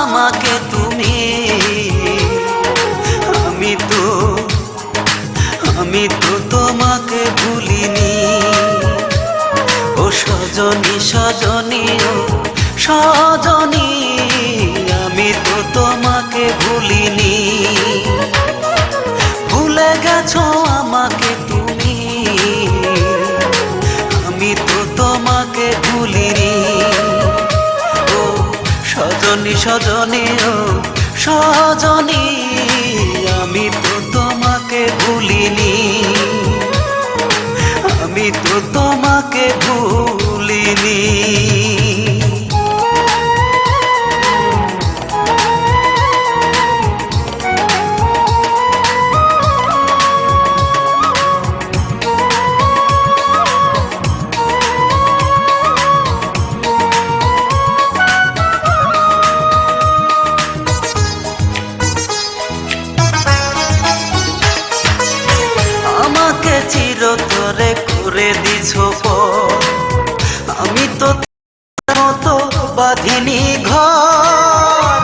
আমাকে সজনী সজনী ও সজনী আমি তো তোমাকে ভুলিনি। চিরতরে করে দিছ আমি তো মতো বাঁধিনি ঘর।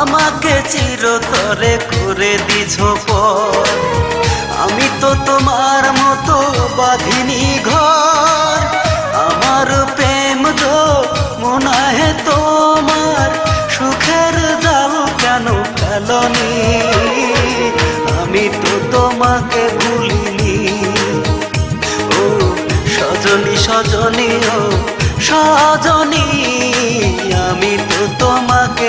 আমাকে চিরতরে করে দিছ আমি তো তোমার মতো বাঁধিনি ঘর। আমার প্রেম গো, মনে তোমার। সুখের জাল কেন ফেলনি? তো তোমাকে ভুলিনি। ও সজনী সজনী ও সজনী আমি তো তোমাকে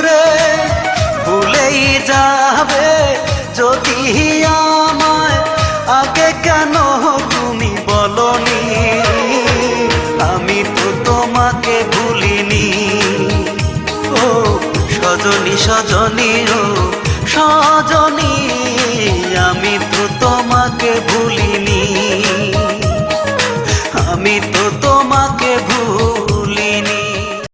সজনী সজনী সজনী আমি তো তোমাকে ভুল